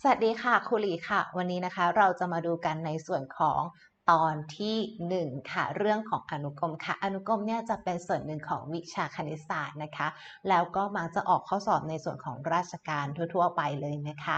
สวัสดีค่ะครูหลีค่ะ วันนี้นะคะเราจะมาดูกันในส่วนของตอนที่ 1 ค่ะ เรื่องของอนุกรมค่ะ อนุกรมเนี่ยจะเป็นส่วนหนึ่งของวิชาคณิตศาสตร์นะคะ แล้วก็มักจะออกข้อสอบในส่วนของราชการทั่ว ๆ ไปเลยนะคะ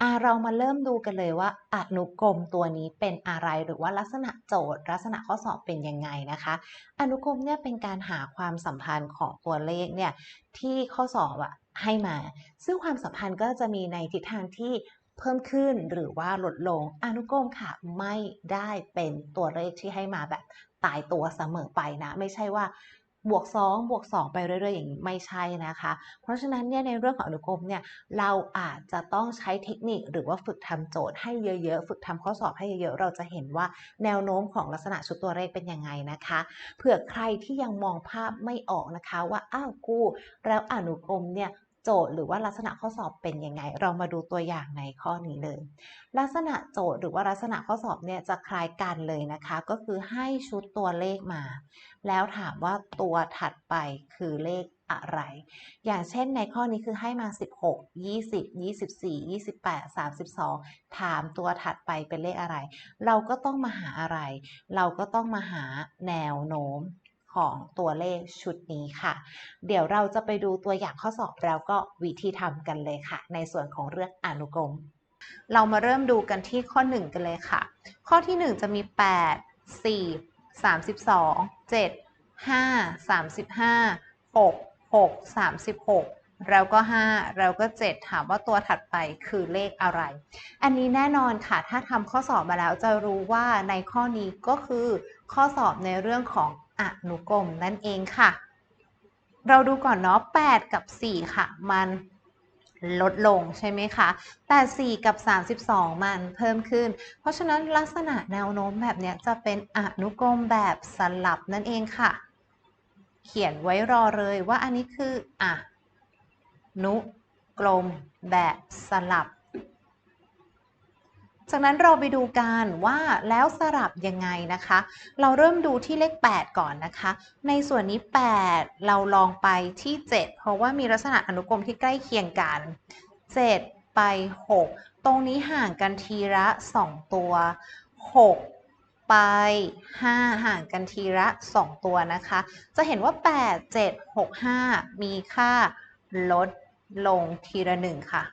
อ่าเรามาเริ่มดูกันเลยว่าอนุกรมตัวนี้เป็นอะไรหรือว่าลักษณะโจทย์ ลักษณะข้อสอบเป็นยังไงนะคะ อนุกรมเนี่ยเป็นการหาความสัมพันธ์ของตัวเลขเนี่ยที่ข้อสอบอะ ให้มา ซึ่งความสัมพันธ์ก็จะมีในทิศทางที่เพิ่มขึ้นหรือว่าลดลงอนุกรมค่ะ ไม่ได้เป็นตัวเลขที่ให้มาแบบตายตัวเสมอไปนะ ไม่ใช่ว่าบวก2บวก2ไปเรื่อยๆ อย่างนี้ไม่ใช่นะคะ เพราะฉะนั้นเนี่ยในเรื่องของอนุกรมเนี่ยเราอาจจะต้องใช้เทคนิคหรือว่าฝึกทำโจทย์ให้เยอะๆ ฝึกทำข้อสอบให้เยอะๆ เราจะเห็นว่าแนวโน้มของลักษณะชุดตัวเลขเป็นยังไงนะคะ เผื่อใครที่ยังมองภาพไม่ออกนะคะว่าอ้าวกูแล้วอนุกรมเนี่ย โจทย์หรือว่าลักษณะข้อสอบเป็นยังไง เรามาดูตัวอย่างในข้อนี้เลย ลักษณะโจทย์หรือว่าลักษณะข้อสอบเนี่ยจะคล้ายกันเลยนะคะ ก็คือให้ชุดตัวเลขมา แล้วถามว่าตัวถัดไปคือเลขอะไร อย่างเช่นในข้อนี้คือให้มา 16 20 24 28 32 ถามตัวถัดไปเป็นเลขอะไร เราก็ต้องมาหาอะไร เราก็ต้องมาหาแนวโน้ม ของตัวเลขชุดนี้ค่ะ เดี๋ยวเราจะไปดูตัวอย่างข้อสอบแล้วก็วิธีทำกันเลยค่ะ ในส่วนของเรื่องอนุกรม เรามาเริ่มดูกันที่ข้อ 1 กันเลยค่ะ ข้อที่ 1 จะมี 8 4 32 7 5 35 6 6 36แล้วก็ 5 แล้วก็ 7 ถามว่าตัวถัดไปคือเลขอะไร อันนี้แน่นอนค่ะ ถ้าทำข้อสอบมาแล้วจะรู้ว่าในข้อนี้ก็คือข้อสอบในเรื่องของ อนุกรมนั่นเองค่ะ เราดูก่อนเนาะ8กับ 4 ค่ะ มันลดลงใช่ไหมคะ แต่4กับ 32 มันเพิ่มขึ้น เพราะฉะนั้นลักษณะแนวโน้มแบบนี้จะเป็นอนุกรมแบบสลับนั่นเองค่ะ เขียนไว้รอเลยว่าอันนี้คืออนุกรมแบบสลับ จากนั้นเราไปดูกันว่าแล้วสลับยังไงนะคะ เราเริ่มดูที่เลข 8 ก่อนนะคะ ในส่วนนี้ 8 เราลองไปที่ 7 เพราะว่ามีลักษณะอนุกรมที่ใกล้เคียงกัน 7 ไป 6 ตรงนี้ห่างกันทีละ 2 ตัว 6 ไป 5 ห่างกันทีละ 2 ตัวนะคะ จะเห็นว่า 8 7 6 5 มีค่าลดลงทีละ 1 ค่ะ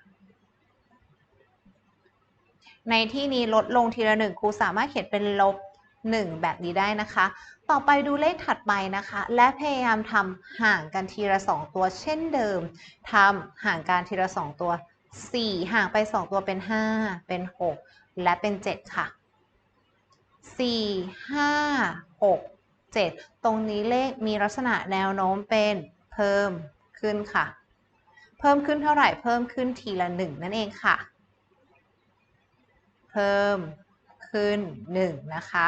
ในที่นี้ลดลงทีละหนึ่งครูสามารถเขียนเป็นลบ 1 แบบนี้ได้นะคะ ต่อไปดูเลขถัดไปนะคะ และพยายามทำห่างกันทีละ 2 ตัวเช่นเดิมทำห่างกันทีละ 2 ตัว 4 ห่างไป 2 ตัวเป็น 5 เป็น 6 และเป็น 7 ค่ะ 4 5 6 7 ตรงนี้เลขมีลักษณะแนวโน้มเป็นเพิ่มขึ้นค่ะ เพิ่มขึ้นเท่าไหร่เพิ่มขึ้นทีละ 1 นั่นเองค่ะ เพิ่มขึ้น 1 นะคะ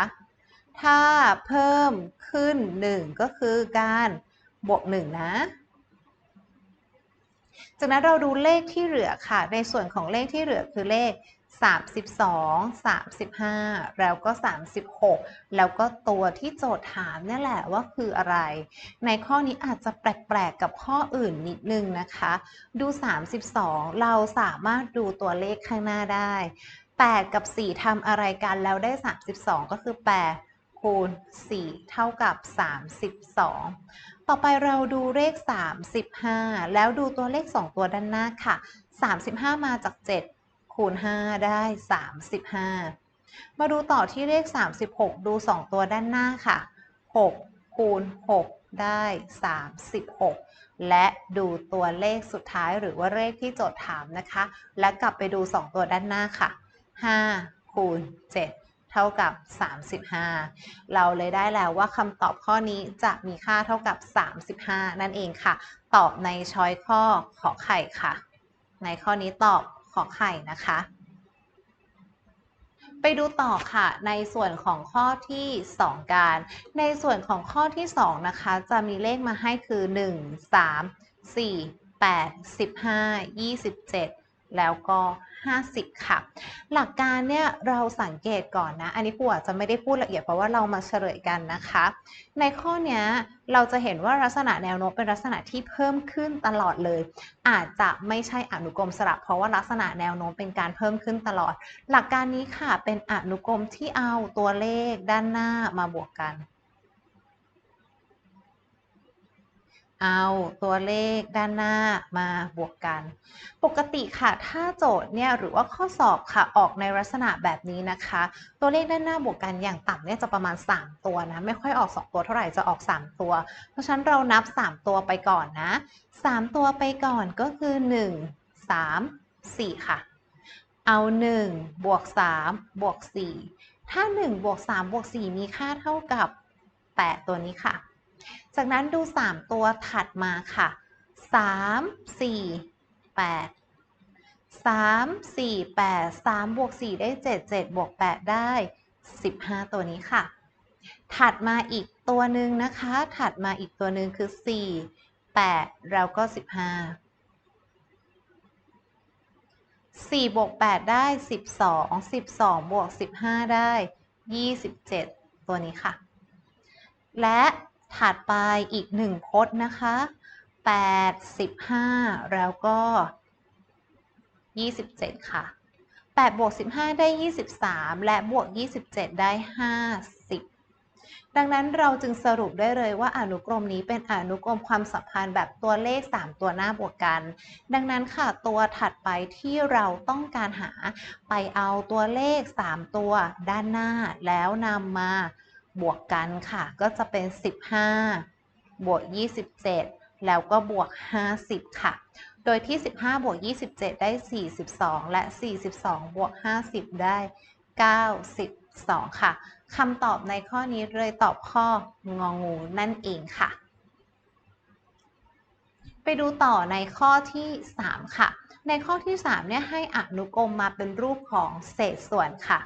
ถ้าเพิ่มขึ้น 1 ก็คือการบวก 1 นะ จากนั้นเราดูเลขที่เหลือค่ะ ในส่วนของเลขที่เหลือคือเลข 32 35 แล้วก็ 36 แล้วก็ตัวที่โจทย์ถามนี่แหละว่าคืออะไร ในข้อนี้อาจจะแปลกๆกับข้ออื่นนิดนึงนะคะ ดู 32 เราสามารถดูตัวเลขข้างหน้าได้ 8 กับ 4ทำอะไรกันแล้วได้ 32 ก็คือ 8 คูณ 4 เท่ากับ 32 ต่อไปเราดูเลข 35 แล้วดูตัวเลข 2 ตัวด้านหน้าค่ะ 35 มาจาก 7 คูณ 5 ได้ 35 มาดูต่อที่เลข 36 ดู 2 ตัวด้านหน้าค่ะ 6 คูณ 6 ได้ 36 และดูตัวเลขสุดท้ายหรือว่าเลขที่โจทย์ถามนะคะ และกลับไปดู 2 ตัวด้านหน้าค่ะ 5 คูณ 7 เท่ากับ 35 เราเลยได้แล้วว่าคำตอบข้อนี้จะมีค่าเท่ากับ 35 นั่นเองค่ะ ตอบในช้อยข้อขอไข่ค่ะ ในข้อนี้ตอบขอไข่นะคะ ไปดูต่อค่ะในส่วนของข้อที่ 2 การ ในส่วนของข้อที่ 2 นะคะ จะมีเลขมาให้คือ 1 3 4 8 15 27 แล้วก็ 50 ค่ะ หลักการเนี่ยเราสังเกตก่อนนะ อันนี้ครูอาจจะไม่ได้พูดละเอียดเพราะว่าเรามาเฉลยกันนะคะ ในข้อนี้เราจะเห็นว่าลักษณะแนวโน้มเป็นลักษณะที่เพิ่มขึ้นตลอดเลย อาจจะไม่ใช่อนุกรมสลับ เพราะว่าลักษณะแนวโน้มเป็นการเพิ่มขึ้นตลอด หลักการนี้ค่ะเป็นอนุกรมที่เอาตัวเลขด้านหน้ามาบวกกัน เอาตัวเลขด้านหน้ามาบวกกัน ปกติค่ะ ถ้าโจทย์เนี่ยหรือว่าข้อสอบค่ะออกในลักษณะแบบนี้นะคะ ตัวเลขด้านหน้าบวกกันอย่างต่ำเนี่ยจะประมาณ 3 ตัวนะไม่ค่อยออก 2 ตัวเท่าไหร่จะออก 3 ตัว เพราะฉะนั้นเรานับ 3 ตัวไปก่อนนะ 3 ตัวไปก่อนก็คือ 1 3 4 ค่ะ เอา 1 บวก 3 บวก 4 ถ้า 1 บวก 3 บวก 4 มีค่าเท่ากับ 8 ตัวนี้ค่ะ จากนั้นดู 3 ตัวถัดมาค่ะ 3 4 8 3 4 8 3บวก4ได้ 7 7บวก8ได้ 15 ตัวนี้ค่ะ ถัดมาอีกตัวหนึ่งนะคะ ถัดมาอีกตัวหนึ่งคือ 4 8 แล้วก็ 15 4บวก8ได้ 12 12บวก15 ได้ 27 ตัวนี้ค่ะ และ ถัดไปอีก1พจน์นะคะ85 แล้วก็ 27 ค่ะ8บวก15 ได้ 23 และบวก 27 ได้ 50 ดังนั้นเราจึงสรุปได้เลยว่าอนุกรมนี้เป็นอนุกรมความสัมพันธ์แบบตัวเลข 3 ตัวหน้าบวกกัน ดังนั้นค่ะตัวถัดไปที่เราต้องการหาไปเอาตัวเลข 3 ตัวด้านหน้าแล้วนำมา บวกกันค่ะ ก็จะเป็น 15 บวก 27 แล้วก็บวก 50 ค่ะ โดยที่ 15 บวก 27 ได้ 42 และ 42 บวก 50 ได้ 92 ค่ะคำตอบในข้อนี้เลยตอบข้ององูนั่นเองค่ะ ไปดูต่อในข้อที่ 3 ค่ะ ในข้อที่ 3 เนี่ยให้อนุกรมมาเป็นรูปของเศษส่วนค่ะ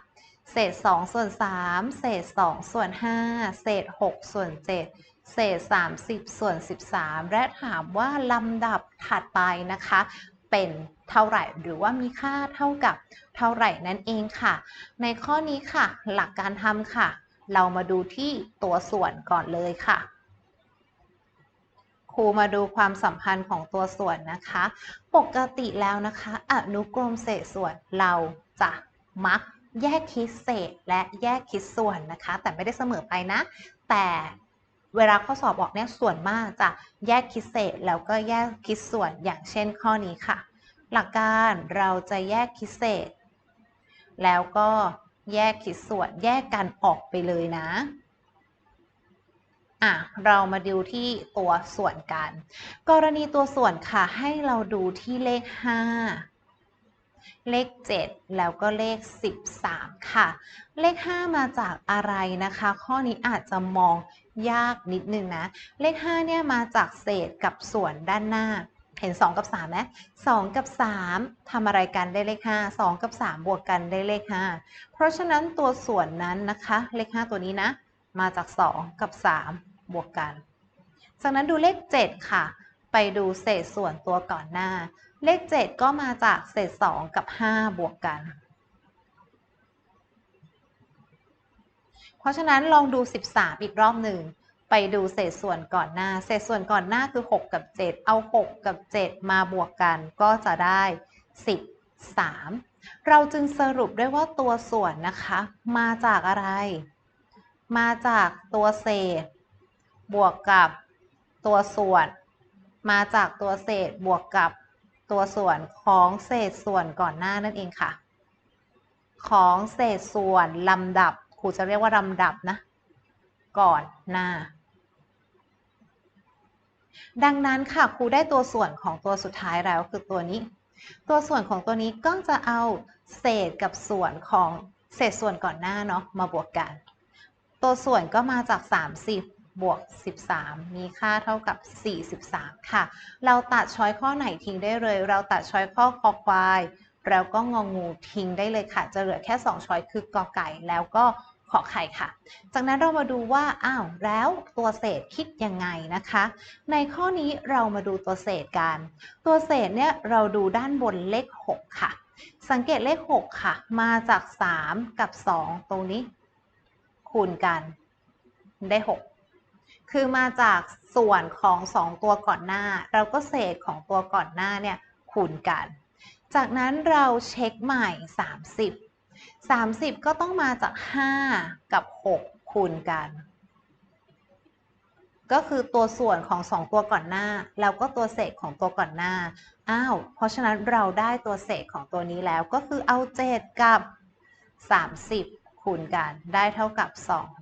เศษ 2 ส่วน 3 เศษ 2 ส่วน 5 เศษ 6 ส่วน 7 เศษ 30 ส่วน 13 และถามว่าลำดับถัดไปนะคะ เป็นเท่าไหร่หรือว่ามีค่าเท่ากับเท่าไหร่นั่นเองค่ะ ในข้อนี้ค่ะ หลักการทำค่ะ เรามาดูที่ตัวส่วนก่อนเลยค่ะครูมาดูความสัมพันธ์ของตัวส่วนนะคะ ปกติแล้วนะคะ อนุกรมเศษส่วนเราจะมัก แยกคิดเศษและแยกคิดส่วนนะคะ แต่ไม่ได้เสมอไปนะ แต่เวลาข้อสอบออกเนี่ยส่วนมากจะแยกคิดเศษแล้วก็แยกคิดส่วนอย่างเช่นข้อนี้ค่ะ หลักการเราจะแยกคิดเศษ แล้วก็แยกคิดส่วนแยกกันออกไปเลยนะอะเรามาดูที่ตัวส่วนกัน กรณีตัวส่วนค่ะให้เราดูที่เลข 5 เลข 7 แล้วก็เลข 13 ค่ะ เลข 5 มาจากอะไรนะคะ ข้อนี้อาจจะมองยากนิดนึงนะ เลข 5 เนี่ยมาจากเศษกับส่วนด้านหน้า เห็น 2 กับ3ไหม2กับ 3ทำอะไรกันได้เลข 5 2 กับ 3 บวกกันได้เลข 5 เพราะฉะนั้นตัวส่วนนั้นนะคะ เลข 5 ตัวนี้นะ มาจาก 2 กับ 3 บวกกัน จากนั้นดูเลข 7 ค่ะ ไปดูเศษส่วนตัวก่อนหน้า เลข 7 ก็มาจากเศษ 2 กับ 5 บวกกัน เพราะฉะนั้นลองดู 13 อีกรอบหนึ่ง ไปดูเศษส่วนก่อนหน้า เศษส่วนก่อนหน้าคือ 6 กับ 7 เอา 6 กับ 7 มาบวกกันก็จะได้ 13 เราจึงสรุปได้ว่าตัวส่วนนะคะ มาจากอะไร มาจากตัวเศษ บวกกับตัวส่วน มาจากตัวเศษบวกกับ ตัวส่วนของเศษส่วนก่อนหน้านั่นเองค่ะ ของเศษส่วนลำดับครูจะเรียกว่าลำดับนะ ก่อนหน้า ดังนั้นค่ะครูได้ตัวส่วนของตัวสุดท้ายแล้วคือตัวนี้ ตัวส่วนของตัวนี้ก็จะเอาเศษกับส่วนของเศษส่วนก่อนหน้าเนาะมาบวกกัน ตัวส่วนก็มาจาก 30 บวก 13 มีค่าเท่ากับ 43 ค่ะ เราตัดช้อยข้อไหนทิ้งได้เลย เราตัดช้อยข้อคอควาย แล้วก็งองูทิ้งได้เลยค่ะ จะเหลือแค่ 2 ช้อยคือกอไก่แล้วก็ขอไข่ค่ะ จากนั้นเรามาดูว่า อ้าว แล้วตัวเศษคิดยังไงนะคะ ในข้อนี้เรามาดูตัวเศษกัน ตัวเศษเนี่ยเราดูด้านบนเลข 6 ค่ะ สังเกตเลข 6 ค่ะ มาจาก 3 กับ 2 ตรงนี้ คูณกันได้ 6 คือมาจากส่วนของ 2 ตัวก่อนหน้า เราก็เศษของตัวก่อนหน้าเนี่ยคูณกัน จากนั้นเราเช็คใหม่ 30 30 ก็ต้องมาจาก 5 กับ 6 คูณกัน ก็คือตัวส่วนของ 2 ตัวก่อนหน้า แล้วก็ตัวเศษของตัวก่อนหน้า อ้าว เพราะฉะนั้นเราได้ตัวเศษของตัวนี้แล้วก็คือเอา 7 กับ 30 คูณกันได้เท่ากับ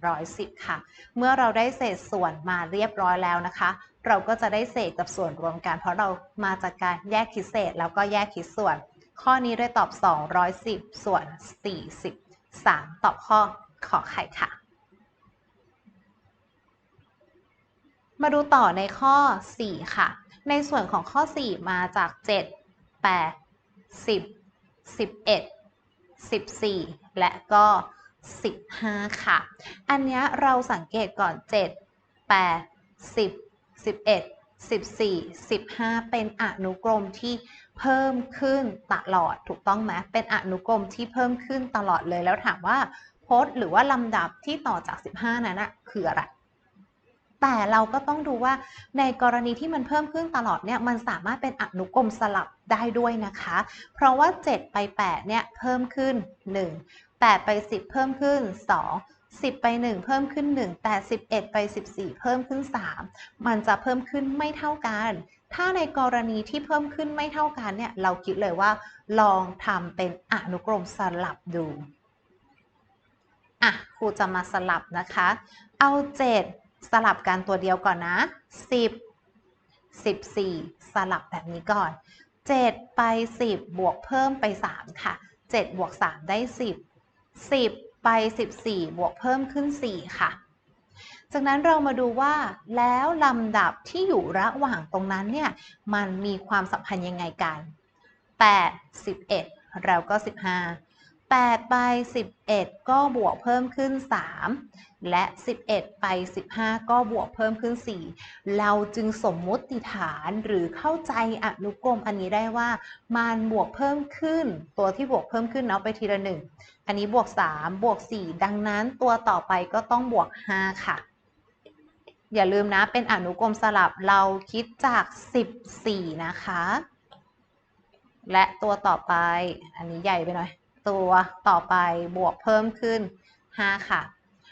210 ค่ะ เมื่อเราได้เศษส่วนมาเรียบร้อยแล้วนะคะ เราก็จะได้เศษกับส่วนรวมกัน เพราะเรามาจากการแยกคิดเศษแล้วก็แยกคิดส่วน ข้อนี้ได้ตอบ 210 ส่วน 43 ตอบข้อขอไข่ค่ะ มาดูต่อในข้อ 4 ค่ะ ในส่วนของข้อ 4 มาจาก 7 8 10 11 14 และก็ 15 ค่ะ อันนี้เราสังเกตก่อน 7 8 10 11 14 15 เป็นอนุกรมที่เพิ่มขึ้นตลอดถูกต้องไหมเป็นอนุกรมที่เพิ่มขึ้นตลอดเลยแล้วถามว่าพจน์หรือว่าลำดับที่ต่อจาก 15 นั้นนะคืออะไรแต่เราก็ต้องดูว่าในกรณีที่มันเพิ่มขึ้นตลอดเนี่ยมันสามารถเป็นอนุกรมสลับได้ด้วยนะคะ เพราะว่า 7 ไป 8 เนี่ยเพิ่มขึ้น 1 8 ไป 10 เพิ่มขึ้น 2 10 ไป 1 เพิ่มขึ้น 1 แต่ 11 ไป 14 เพิ่มขึ้น 3 มันจะเพิ่มขึ้นไม่เท่ากัน ถ้าในกรณีที่เพิ่มขึ้นไม่เท่ากันเนี่ย เราคิดเลยว่า ลองทำเป็นอนุกรมสลับดู อะ ครูจะมาสลับนะคะ เอา 7 สลับกันตัวเดียวก่อนนะ 10 14 สลับแบบนี้ก่อน 7 ไป 10 บวกเพิ่มไป 3 ค่ะ 7 บวก 3 ได้ 10 10 ไป 14 บวกเพิ่มขึ้น 4 ค่ะ จากนั้นเรามาดูว่าแล้วลำดับที่อยู่ระหว่างตรงนั้นเนี่ยมันมีความสัมพันธ์ยังไงกัน 8 11 แล้วก็ 15 8 ไป 11 ก็บวกเพิ่มขึ้น 3 และ 11 ไป 15 ก็บวกเพิ่มขึ้น 4 เราจึงสมมุติฐานหรือเข้าใจอนุกรมอันนี้ได้ว่า มันบวกเพิ่มขึ้น ตัวที่บวกเพิ่มขึ้นเนาะไปทีละหนึ่งอันนี้บวก 3 บวก 4 ดังนั้นตัวต่อไปก็ต้องบวก 5 ค่ะ อย่าลืมนะเป็นอนุกรมสลับเราคิดจาก 14 นะคะ และตัวต่อไปอันนี้ใหญ่ไปหน่อย ตัวต่อไปบวกเพิ่มขึ้น 5 ค่ะ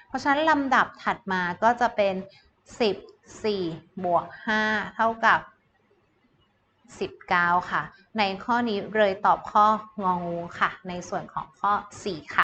เพราะฉะนั้นลำดับถัดมาก็จะเป็น14บวก 5 เท่ากับ 19 ค่ะ ในข้อนี้เลยตอบข้ององูค่ะ ในส่วนของข้อ 4 ค่ะ